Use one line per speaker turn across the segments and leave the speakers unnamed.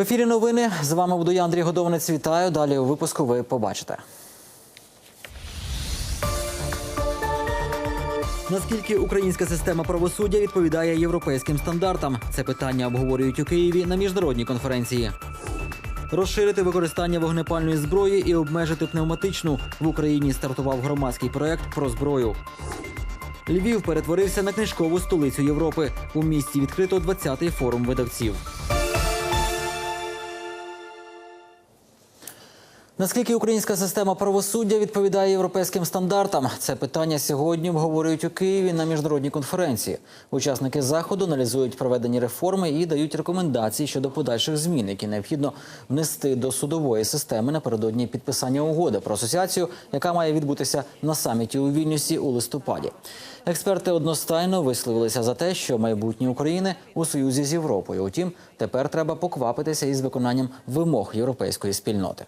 В ефірі новини з вами буду я, Андрій Годованець. Вітаю. Далі у випуску ви побачите. Наскільки українська система правосуддя відповідає європейським стандартам? Це питання обговорюють у Києві на міжнародній конференції. Розширити використання вогнепальної зброї і обмежити пневматичну в Україні стартував громадський проект про зброю. Львів перетворився на книжкову столицю Європи. У місті відкрито 20-й форум видавців. Наскільки українська система правосуддя відповідає європейським стандартам? Це питання сьогодні обговорюють у Києві на міжнародній конференції. Учасники заходу аналізують проведені реформи і дають рекомендації щодо подальших змін, які необхідно внести до судової системи напередодні підписання угоди про асоціацію, яка має відбутися на саміті у Вільнюсі у листопаді. Експерти одностайно висловилися за те, що майбутнє України у союзі з Європою. Утім, тепер треба поквапитися із виконанням вимог європейської спільноти.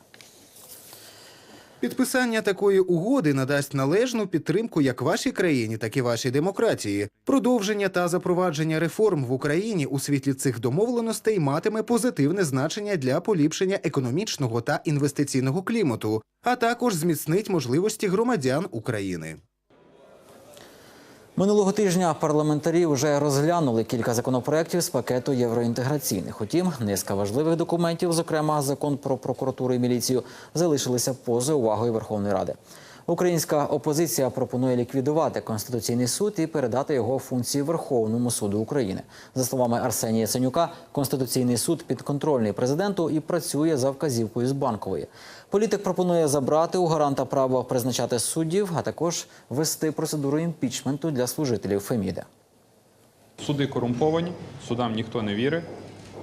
Підписання такої угоди надасть належну підтримку як вашій країні, так і вашій демократії. Продовження та запровадження реформ в Україні у світлі цих домовленостей матиме позитивне значення для поліпшення економічного та інвестиційного клімату, а також зміцнить можливості громадян України.
Минулого тижня парламентарі вже розглянули кілька законопроєктів з пакету євроінтеграційних. Утім, низка важливих документів, зокрема закон про прокуратуру і міліцію, залишилися поза увагою Верховної Ради. Українська опозиція пропонує ліквідувати конституційний суд і передати його функції Верховному суду України. За словами Арсенія Яценюка, конституційний суд підконтрольний президенту і працює за вказівкою з банкової. Політик пропонує забрати у гаранта право призначати суддів, а також вести процедуру імпічменту для служителів Феміди.
Суди корумповані, судам ніхто не вірить,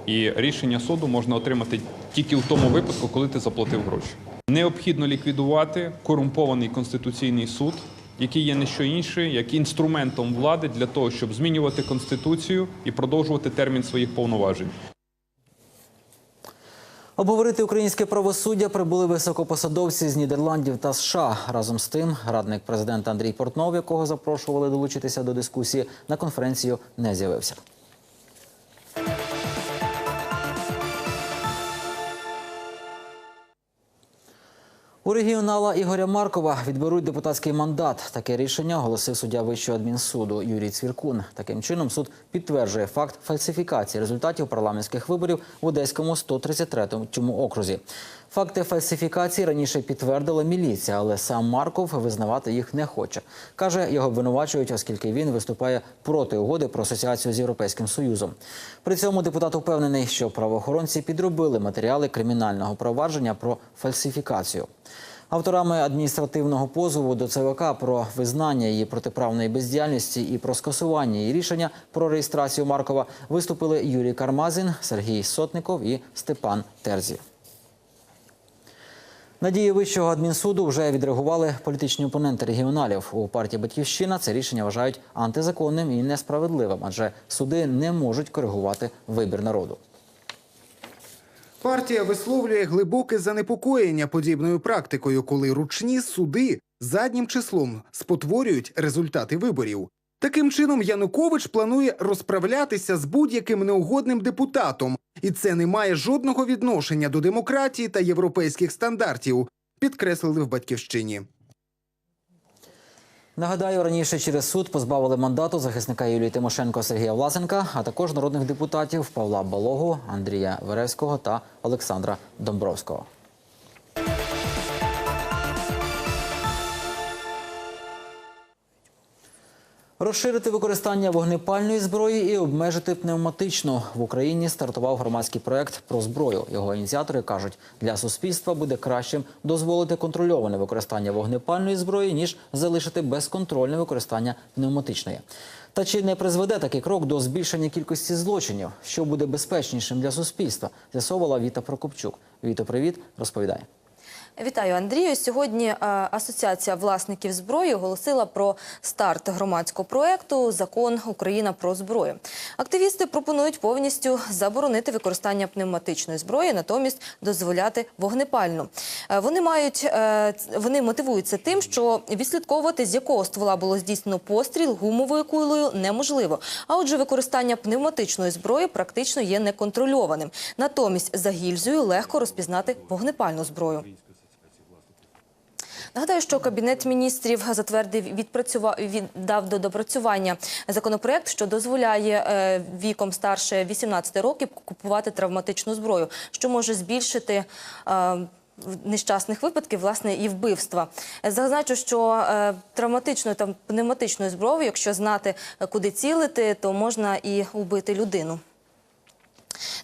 і рішення суду можна отримати тільки в тому випадку, коли ти заплатив гроші. Необхідно ліквідувати корумпований конституційний суд, який є не що інше, як інструментом влади для того, щоб змінювати конституцію і продовжувати термін своїх повноважень.
Обговорити українське правосуддя прибули високопосадовці з Нідерландів та США. Разом з тим, радник президента Андрій Портнов, якого запрошували долучитися до дискусії, на конференцію не з'явився. У регіонала Ігоря Маркова відберуть депутатський мандат. Таке рішення оголосив суддя Вищого адмінсуду Юрій Цвіркун. Таким чином суд підтверджує факт фальсифікації результатів парламентських виборів в Одеському 133-му окрузі. Факти фальсифікації раніше підтвердила міліція, але сам Марков визнавати їх не хоче. Каже, його обвинувачують, оскільки він виступає проти угоди про асоціацію з Європейським Союзом. При цьому депутат впевнений, що правоохоронці підробили матеріали кримінального провадження про фальсифікацію. Авторами адміністративного позову до ЦВК про визнання її протиправної бездіяльності і про скасування її рішення про реєстрацію Маркова виступили Юрій Кармазин, Сергій Сотников і Степан Терзі. Надії вищого адмінсуду вже відреагували політичні опоненти регіоналів. У партії Батьківщина це рішення вважають антизаконним і несправедливим, адже суди не можуть коригувати вибір народу.
Партія висловлює глибоке занепокоєння подібною практикою, коли ручні суди заднім числом спотворюють результати виборів. Таким чином, Янукович планує розправлятися з будь-яким неугодним депутатом, і це не має жодного відношення до демократії та європейських стандартів, підкреслили в батьківщині.
Нагадаю, раніше через суд позбавили мандату захисника Юлії Тимошенко Сергія Власенка, а також народних депутатів Павла Балогу, Андрія Веревського та Олександра Домбровського. Розширити використання вогнепальної зброї і обмежити пневматичну в Україні стартував громадський проект про зброю. Його ініціатори кажуть, для суспільства буде кращим дозволити контрольоване використання вогнепальної зброї ніж залишити безконтрольне використання пневматичної. Та чи не призведе такий крок до збільшення кількості злочинів, що буде безпечнішим для суспільства? З'ясовувала Віта Прокопчук. Віто, привіт, розповідає.
Вітаю, Андрію. Сьогодні е, Асоціація власників зброї оголосила про старт громадського проекту Закон Україна про зброю. Активісти пропонують повністю заборонити використання пневматичної зброї, натомість дозволяти вогнепальну. Е, Вони мають е, вони мотивуються тим, що відслідковувати з якого ствола було здійснено постріл гумовою кулею неможливо. А отже, використання пневматичної зброї практично є неконтрольованим. Натомість за гільзою легко розпізнати вогнепальну зброю. Нагадаю, що кабінет міністрів затвердив відпрацював віддав до допрацювання законопроект, що дозволяє е, віком старше 18 років купувати травматичну зброю, що може збільшити. е, Нещасних випадків, власне, і вбивства. Зазначу, що е, травматичною та пневматичною зброєю, якщо знати, куди цілити, то можна і вбити людину.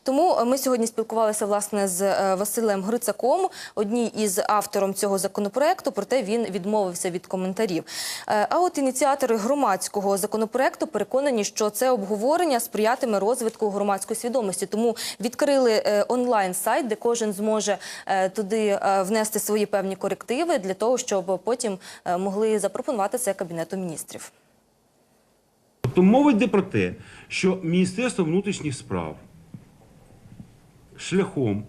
Тому ми сьогодні спілкувалися власне з е, Василем Грицаком, одній із автором цього законопроекту. Проте він відмовився від коментарів. Е, А от ініціатори громадського законопроекту переконані, що це обговорення сприятиме розвитку громадської свідомості. Тому відкрили е, онлайн сайт, де кожен зможе е, туди е, внести свої певні корективи для того, щоб потім е, могли запропонувати це кабінету міністрів.
Тобто мова йде про те, що Міністерство внутрішніх справ шляхом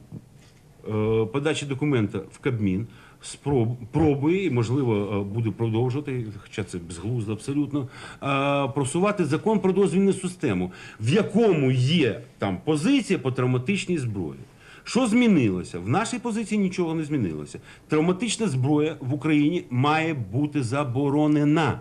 е, подачі документа в Кабмін спроб, пробує, і, можливо, е, буде продовжувати, хоча це безглуздо абсолютно, е, просувати закон про дозвільну систему, в якому є там позиція по травматичній зброї. Що змінилося? В нашій позиції нічого не змінилося. Травматична зброя в Україні має бути заборонена.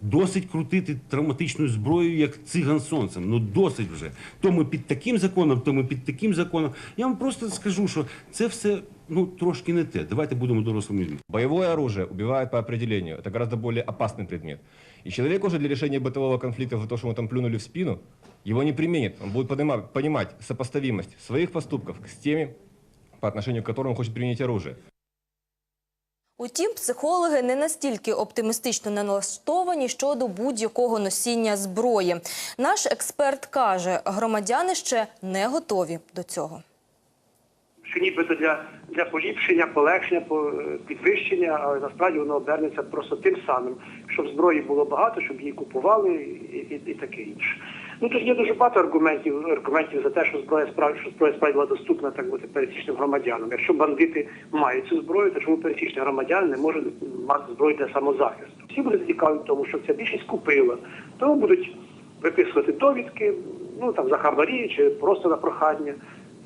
Досить крутити травматичну зброю, як циган сонцем. Ну досить вже. То ми під таким законом, то ми під таким законом. Я вам просто скажу, що це все ну трошки не те. Давайте будемо дорослими людьми.
Боевое оружие убивает по определению. Это гораздо более опасный предмет. И человек уже для решения бытового конфликта за то, что ему там плюнули в спину, его не применит. Он будет понимать, понимать сопоставимость своих поступков с теми, по отношению к которым он хочет применить оружие.
Утім, психологи не настільки оптимістично налаштовані щодо будь-якого носіння зброї. Наш експерт каже, громадяни ще не готові до цього.
що нібито для, для поліпшення, полегшення, по- підвищення, але насправді воно обернеться просто тим самим, щоб зброї було багато, щоб її купували і, і, і таке інше. Ну тут є дуже багато аргументів, аргументів за те, що зброя справді, що зброя справді була доступна так бути пересічним громадянам. Якщо бандити мають цю зброю, то чому пересічний громадян не може мати зброю для самозахисту? Всі будуть в тому, що ця більшість купила, тому будуть виписувати довідки, ну там за хабарі чи просто на прохання,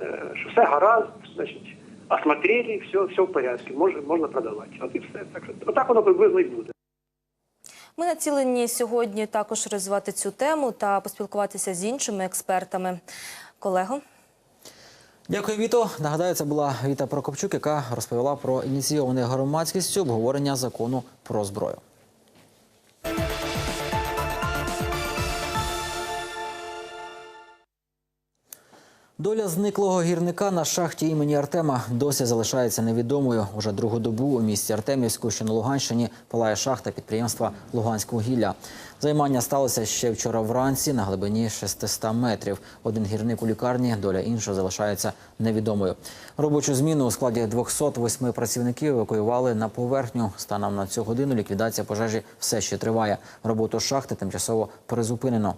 е, що все гаразд, значить, осмотрели, все, все в порядку, можна, продавати. От і все. Так отак воно приблизно і буде.
Ми націлені сьогодні також розвивати цю тему та поспілкуватися з іншими експертами. Колего.
Дякую, Віто. Нагадаю, це була Віта Прокопчук, яка розповіла про ініційоване громадськістю обговорення закону про зброю. Доля зниклого гірника на шахті імені Артема досі залишається невідомою. Уже другу добу у місті Артемівську, що на Луганщині, палає шахта підприємства Луганськвугілля. Займання сталося ще вчора вранці на глибині 600 метрів. Один гірник у лікарні, доля іншого залишається невідомою. Робочу зміну у складі 208 працівників евакуювали на поверхню. Станом на цю годину ліквідація пожежі все ще триває. Роботу шахти тимчасово призупинено.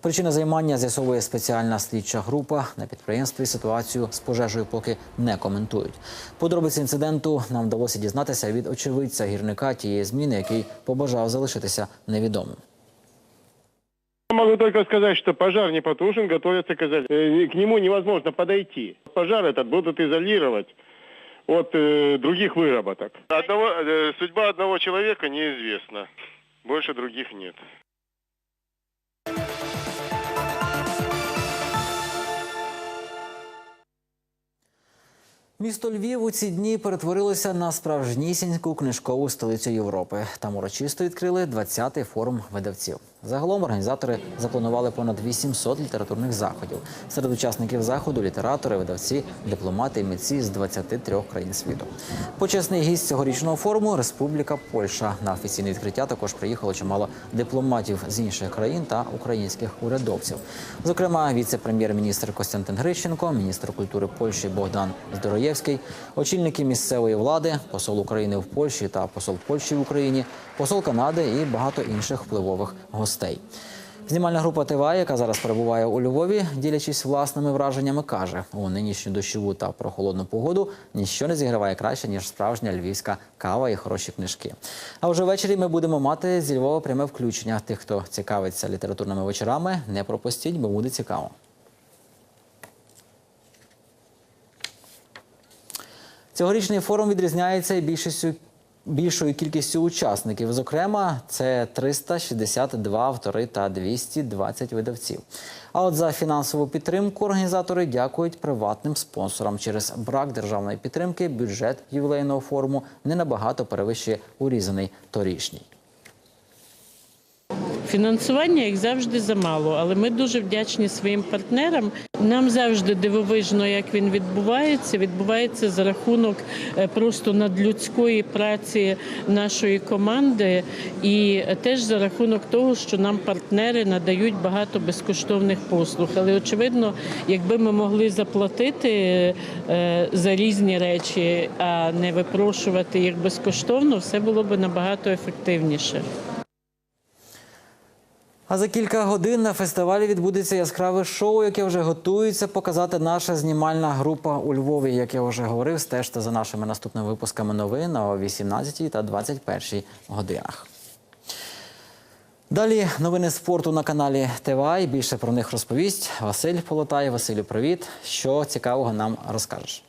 Причина займання з'ясовує спеціальна слідча група. На підприємстві ситуацію з пожежею поки не коментують. Подробиці інциденту нам вдалося дізнатися від очевидця гірника тієї зміни, який побажав залишитися невідомим.
Могу только сказать, что пожар не потушен, готовятся к изоляции. К нему невозможно подойти. Пожар этот будут изолировать от э, других выработок. Одного, э, судьба одного человека неизвестна. Больше других нет.
Місто Львів у ці дні перетворилося на справжнісіньку книжкову столицю Європи. Там урочисто відкрили 20-й форум видавців. Загалом організатори запланували понад 800 літературних заходів. Серед учасників заходу літератори, видавці, дипломати і митці з 23 країн світу. Почесний гість цьогорічного форуму Республіка Польща. На офіційне відкриття також приїхало чимало дипломатів з інших країн та українських урядовців. Зокрема, віце-прем'єр-міністр Костянтин Грищенко, міністр культури Польщі Богдан Здороєвський, очільники місцевої влади, посол України в Польщі та посол Польщі в Україні, посол Канади і багато інших впливових гостей. Знімальна група ТВА, яка зараз перебуває у Львові, ділячись власними враженнями, каже, у нинішню дощову та прохолодну погоду ніщо не зігріває краще, ніж справжня львівська кава і хороші книжки. А вже ввечері ми будемо мати зі Львова пряме включення. Тих, хто цікавиться літературними вечорами, не пропустіть, бо буде цікаво. Цьогорічний форум відрізняється більшістю більшою кількістю учасників. Зокрема, це 362 автори та 220 видавців. А от за фінансову підтримку організатори дякують приватним спонсорам. Через брак державної підтримки бюджет ювілейного форуму не набагато перевищує урізаний торішній.
Фінансування як завжди замало, але ми дуже вдячні своїм партнерам. Нам завжди дивовижно, як він відбувається. Відбувається за рахунок е, просто надлюдської праці нашої команди, і теж за рахунок того, що нам партнери надають багато безкоштовних послуг. Але очевидно, якби ми могли заплатити е, за різні речі, а не випрошувати їх безкоштовно, все було б набагато ефективніше.
А за кілька годин на фестивалі відбудеться яскраве шоу, яке вже готується показати наша знімальна група у Львові. Як я вже говорив, стежте за нашими наступними випусками новин о 18 та 21 годинах. Далі новини спорту на каналі ТВА. Більше про них розповість Василь Полотай. Василю, привіт. Що цікавого нам розкажеш?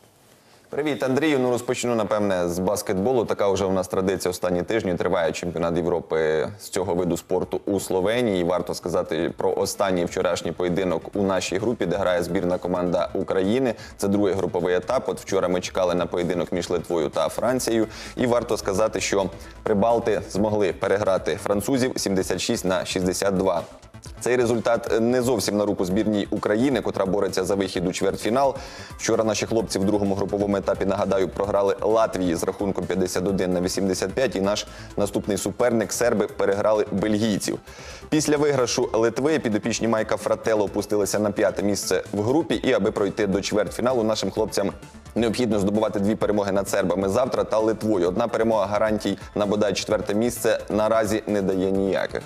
Привіт, Андрію. Ну розпочну напевне з баскетболу. Така вже у нас традиція останні тижні. Триває чемпіонат Європи з цього виду спорту у Словенії. Варто сказати про останній вчорашній поєдинок у нашій групі, де грає збірна команда України. Це другий груповий етап. От вчора ми чекали на поєдинок між Литвою та Францією. І варто сказати, що прибалти змогли переграти французів 76 на 62. Цей результат не зовсім на руку збірній України, котра бореться за вихід у чвертьфінал. Вчора наші хлопці в другому груповому етапі нагадаю програли Латвії з рахунком 51 на 85, І наш наступний суперник серби переграли бельгійців. Після виграшу Литви підопічні Майка Фрателло опустилися на п'яте місце в групі. І аби пройти до чвертьфіналу, нашим хлопцям необхідно здобувати дві перемоги над сербами завтра та Литвою. Одна перемога гарантій на бодай четверте місце наразі не дає ніяких.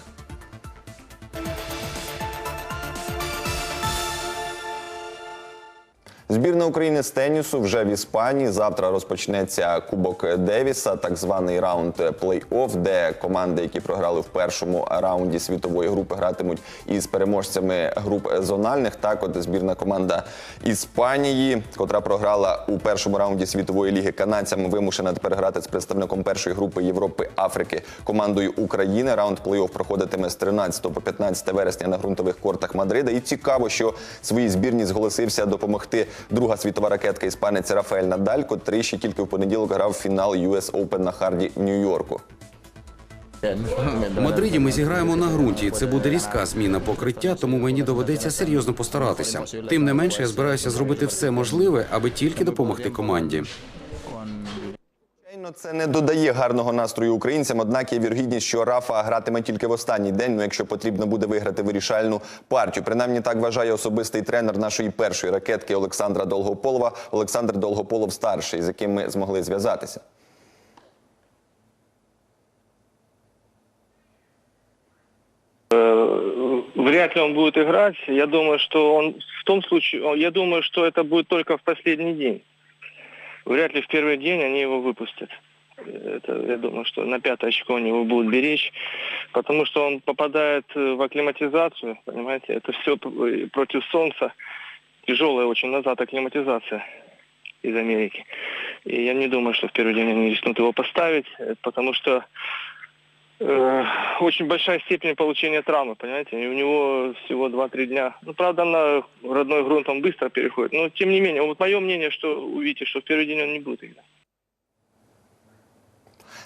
bir Збірна України з тенісу вже в Іспанії. Завтра розпочнеться Кубок Девіса, так званий раунд плей-офф, де команди, які програли в першому раунді світової групи, гратимуть із переможцями груп зональних. Так, от збірна команда Іспанії, котра програла у першому раунді світової ліги канадцям, вимушена тепер грати з представником першої групи Європи Африки командою України. Раунд плей-офф проходитиме з 13 по 15 вересня на ґрунтових кортах Мадрида. І цікаво, що своїй збірні зголосився допомогти друга світова ракетка іспанець Рафаель Надаль, котрий ще тільки в понеділок грав фінал US Open на харді в Нью-Йорку.
В Мадриді ми зіграємо на ґрунті. Це буде різка зміна покриття, тому мені доведеться серйозно постаратися. Тим не менше, я збираюся зробити все можливе, аби тільки допомогти команді.
Звичайно, це не додає гарного настрою українцям, однак є вірогідність, що Рафа гратиме тільки в останній день, ну якщо потрібно буде виграти вирішальну партію. Принаймні так вважає особистий тренер нашої першої ракетки Олександра Долгополова, Олександр Долгополов старший, з яким ми змогли зв'язатися.
Вряд ли он будет играть. Я думаю, что он в том случае, я думаю, что это будет только в последний день. Вряд ли в первый день они его выпустят. Это, я думаю, что на пятое очко они его будут беречь, потому что он попадает э, в акклиматизацию, понимаете, это все против солнца. Тяжелая очень назад акклиматизация из Америки. И я не думаю, что в первый день они рискнут его поставить, э, потому что э, очень большая степень получения травмы, понимаете, и у него всего 2-3 дня. Ну, правда, на родной грунт он быстро переходит, но тем не менее, вот мое мнение, что увидите, что в первый день он не будет играть.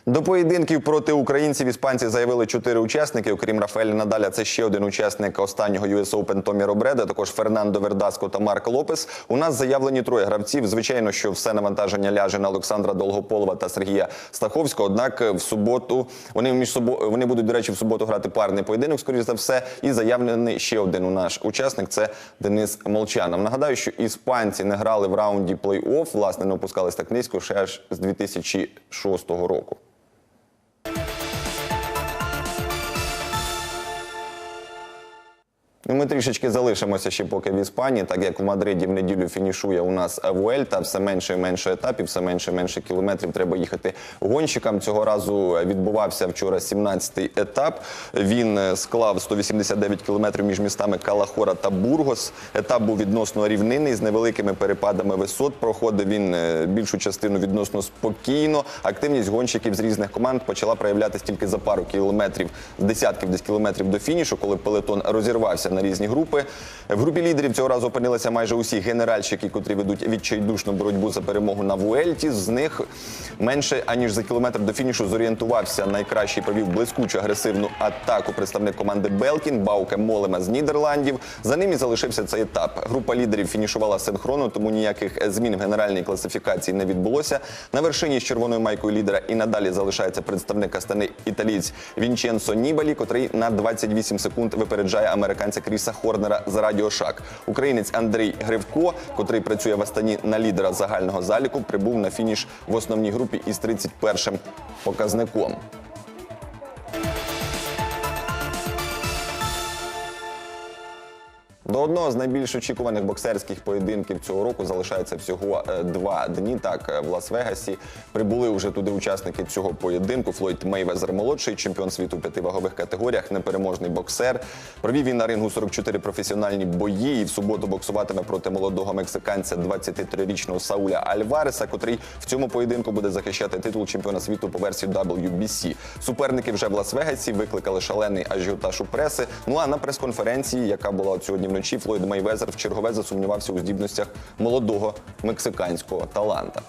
До поєдинків проти українців іспанці заявили чотири учасники. Окрім Рафаеля Надаля, це ще один учасник останнього US Open Томі Робреда, також Фернандо Вердаско та Марк Лопес. У нас заявлені троє гравців. Звичайно, що все навантаження ляже на Олександра Долгополова та Сергія Стаховського. Однак в суботу вони між собою вони будуть, до речі, в суботу грати парний поєдинок, скоріш за все. І заявлений ще один у наш учасник це Денис Молчанов. Нагадаю, що іспанці не грали в раунді плей-офф, власне, не опускались так низько ще аж з 2006 року. Ну, ми трішечки залишимося ще поки в Іспанії, так як в Мадриді в неділю фінішує у нас Вуельта, все менше і менше етапів, все менше і менше кілометрів треба їхати гонщикам. Цього разу відбувався вчора 17-й етап. Він е, склав 189 кілометрів між містами Калахора та Бургос. Етап був відносно рівнинний з невеликими перепадами висот. Проходив він е, більшу частину відносно спокійно. Активність гонщиків з різних команд почала проявлятися тільки за пару кілометрів, десятків десь кілометрів до фінішу, коли пелетон розірвався на різні групи. В групі лідерів цього разу опинилися майже усі генеральщики, котрі ведуть відчайдушну боротьбу за перемогу на Вуельті. З них менше аніж за кілометр до фінішу зорієнтувався найкращий провів блискучу агресивну атаку представник команди Белкін Бауке Молема з Нідерландів. За ним і залишився цей етап. Група лідерів фінішувала синхронно, тому ніяких змін в генеральній класифікації не відбулося. На вершині з червоною майкою лідера і надалі залишається представник Астани італієць Вінченцо Нібалі, котрий на 28 секунд випереджає американця Кріса Хорнера за Радіо Шак. Українець Андрій Гривко, котрий працює в Астані на лідера загального заліку, прибув на фініш в основній групі із 31-м показником. До одного з найбільш очікуваних боксерських поєдинків цього року залишається всього е, два дні. Так, е, в Лас-Вегасі прибули вже туди учасники цього поєдинку. Флойд Мейвезер молодший, чемпіон світу в п'яти вагових категоріях, непереможний боксер. Провів він на рингу 44 професіональні бої і в суботу боксуватиме проти молодого мексиканця 23-річного Сауля Альвареса, котрий в цьому поєдинку буде захищати титул чемпіона світу по версії WBC. Суперники вже в Лас-Вегасі викликали шалений ажіотаж у преси. Ну а на прес-конференції, яка була сьогодні вночі, Флойд Мейвезер в чергове засумнівався у здібностях молодого мексиканського таланта.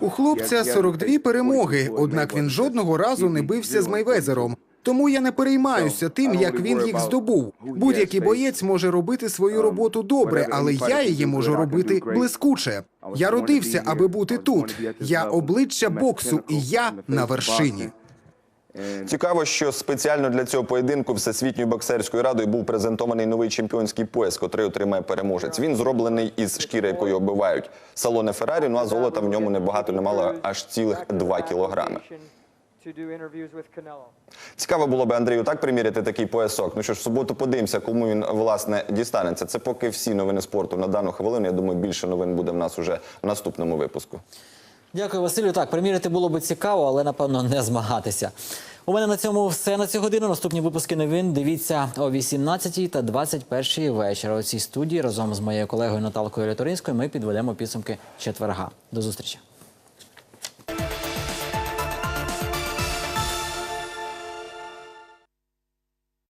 У хлопця 42 перемоги, однак він жодного разу не бився з Майвезером. Тому я не переймаюся тим, як він їх здобув. Будь-який боєць може робити свою роботу добре, але я її можу робити блискуче. Я родився, аби бути тут. Я обличчя боксу, і я на вершині.
Цікаво, що спеціально для цього поєдинку Всесвітньою боксерською радою був презентований новий чемпіонський пояс, котрий отримає переможець. Він зроблений із шкіри, якою оббивають салони Феррарі. Ну а золота в ньому небагато не мало аж цілих 2 кілограми. Цікаво було би Андрію так приміряти такий поясок. Ну що ж, в суботу подивимося, кому він власне дістанеться. Це поки всі новини спорту на дану хвилину. Я думаю, більше новин буде в нас уже в наступному випуску.
Дякую, Василю. Так, приміряти було би цікаво, але напевно не змагатися. У мене на цьому все на цю годину. Наступні випуски новин дивіться о 18 та 21 вечора. У цій студії разом з моєю колегою Наталкою Літоринською ми підведемо підсумки четверга. До зустрічі.